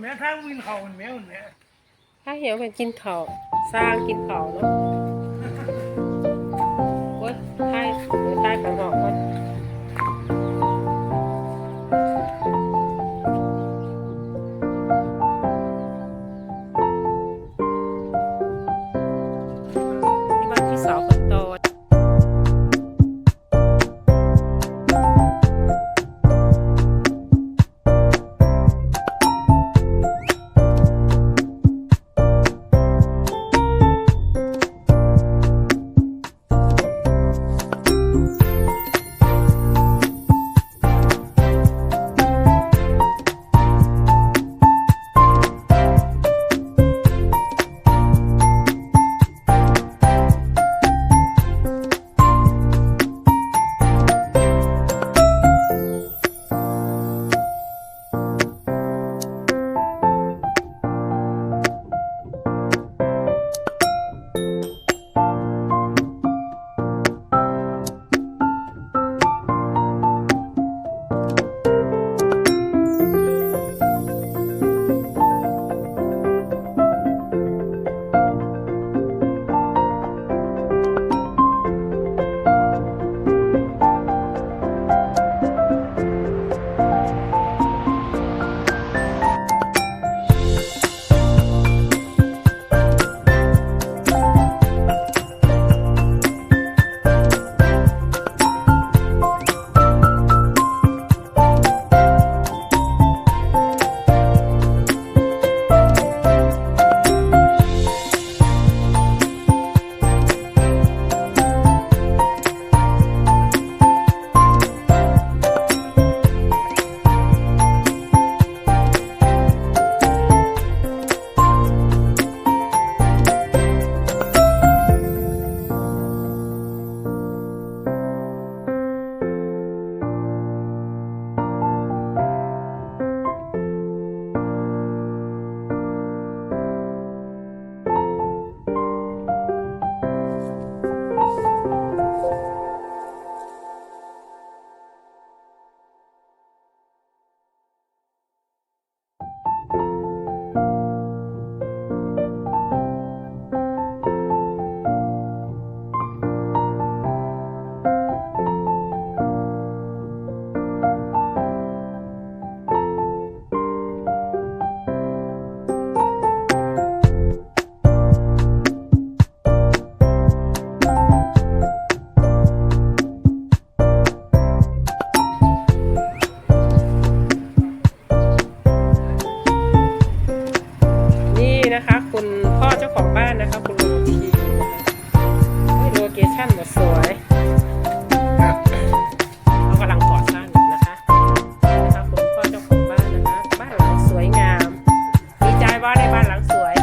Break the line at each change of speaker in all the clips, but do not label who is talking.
แม่ทางวินเขาแม่คนแม่
ถ้าเหี่ยวเป็นกินเขาสร้างกินเขาเนาะ ชั่นแบบสวยเขากำลังก่อสร้างอยู่นะคะนะคะคุณพ่อเจ้าของบ้านนะคะบ้านหลังสวยงามดีใจว่าได้บ้านหลังสวย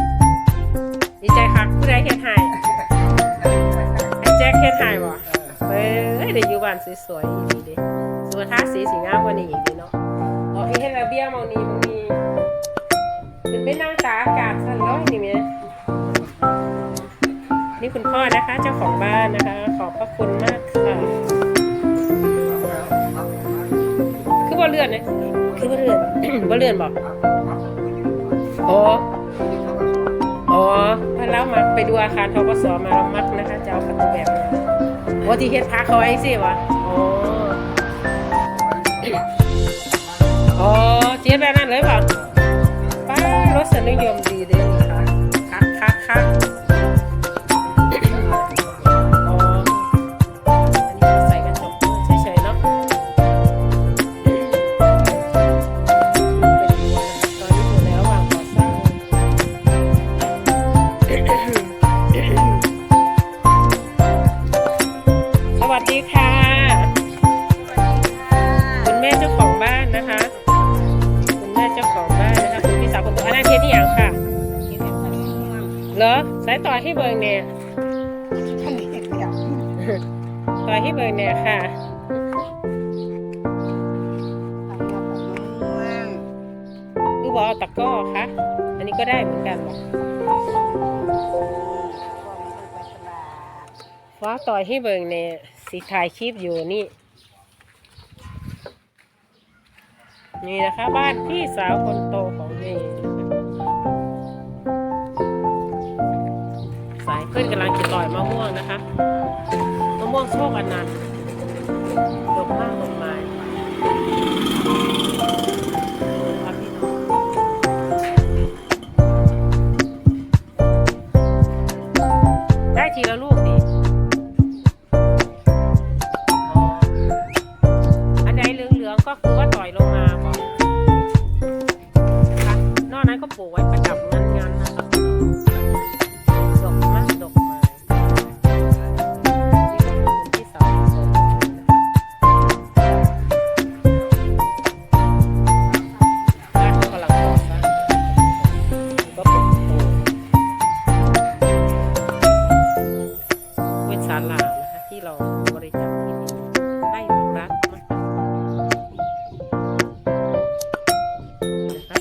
ดีใจค่ะผู้ใดเฮ็ดให้ไอ้แจ็คเฮ็ดให้บ่เอ้ยได้อยู่บ้านสวยๆอีกดีเด้สวยท่าสีสีงามกว่านี้อีกดีเนาะอ๋ออีเฮ็ดระเบียงหมองนี้หมองนี้มันไม่นั่งตากอากาศสั่นร้อนนี่เมี ยนี่คุณพ่อนะคะ เจ้าของบ้านนะคะ ขอบพระคุณมากค่ะคือบ่เลื่อนนะคือบ่เลื่อนบ่เลื่อนบอกอ๋ออ๋อพาแล้วมาไปดูอาคารทกสมาแล้วมักนะคะจะเอาประตูแบบนี้ว่าที่เฮ็ดพักเขาไว้สิวะอ๋ออ๋อเจี๊ยบแบบนั้นเลยเปล่าป้ารสนิยมดีเด้นี่ค่ะ เหรอสายต่อให้เบิงเนี่ยต่อให้เบิงเนี่ยค่ะคือบอกเอาตะกร้อค่ะ อันนี้ก็ได้เหมือนกันเหรอฟ้าต่อยให้เบิงเนี่ยสีถ่ายคลิปอยู่นี่ นี่นะคะบ้านพี่สาวคนโตของเมย์ พื่อนกำลังจะต่อยมะม่วงนะคะมะม่วงโชคอนันต์ดกมากดอกไม้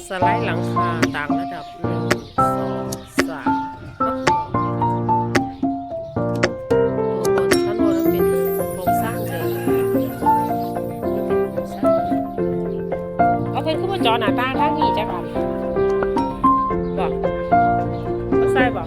สไลด์หลังคาต่างระดับหนึ่งสองสามตัวบนชั้นบนเป็นโครงสร้างเดิมเอาเพิ่นขึ้นมาจอหน้าตางทางนี้จ้ะค่ะบอกเขาใส่บอก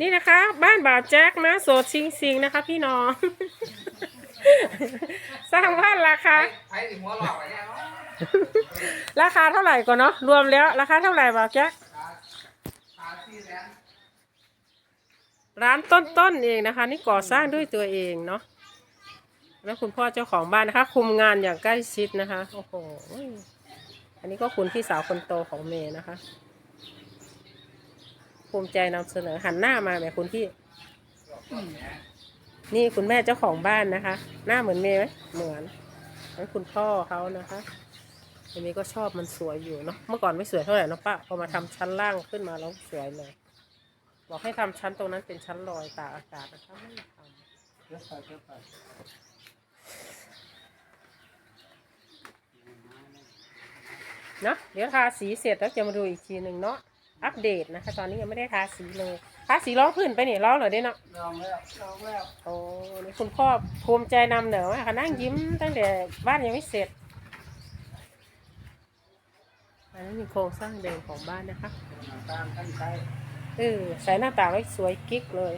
นี่นะคะ บ้านบ่าวแจ็คนะโสดซิงซิงๆนะคะ พี่น้อง สร้างบ้านราคา
ใช้หัวหลอกอะไรเนี่ย
ราคาเท่าไหร่ก่อนเนาะรวมแล้ว ราคาเท่าไหร่บ่าวแจ็ค
หาที่แสน
ร้านต้นๆเองนะคะ นี่ก่อสร้างด้วยตัวเองเนาะแล้วคุณพ่อเจ้าของบ้านนะคะ คุมงานอย่างใกล้ชิดนะคะโอ้โหอันนี้ก็คุณพี่สาวคนโตของเมย์นะคะ ภูมิใจนำเสนอหันหน้ามาแบบคุณพี่ นี่คุณแม่เจ้าของบ้านนะคะ หน้าเหมือนเมย์ไหมเหมือนนั่นคุณพ่อเขานะคะเมย์ก็ชอบมันสวยอยู่เนาะเมื่อก่อนไม่สวยเท่าไหร่เนาะป้าพอมาทำชั้นล่างขึ้นมาแล้วสวยเลยบอกให้ทำชั้นตรงนั้นเป็นชั้นลอยตากอากาศนะคะไม่ทำ
เดี๋ยวใส่เดี๋ยวใส่
เนาะเดี๋ยวทาสีเสร็จแล้วจะมาดูอีกทีหนึ่งเนาะ อัปเดตนะคะ ตอนนี้ยังไม่ได้ทาสีเลยทาสีร้องพื้นไปเนี่ยร้องเหรอเด้เนาะ
ลองแล้วลองแล้ว
โอ้นี่คุณพ่อภูมิใจนำเหนอมากค่ะนั่งยิ้มตั้งแต่บ้านยังไม่เสร็จอันนั้นมีโครงสร้างเดิมของบ้านนะคะ
ตามท่านใช้
เออใส่หน้าต่างไว้สวยกิ๊กเลย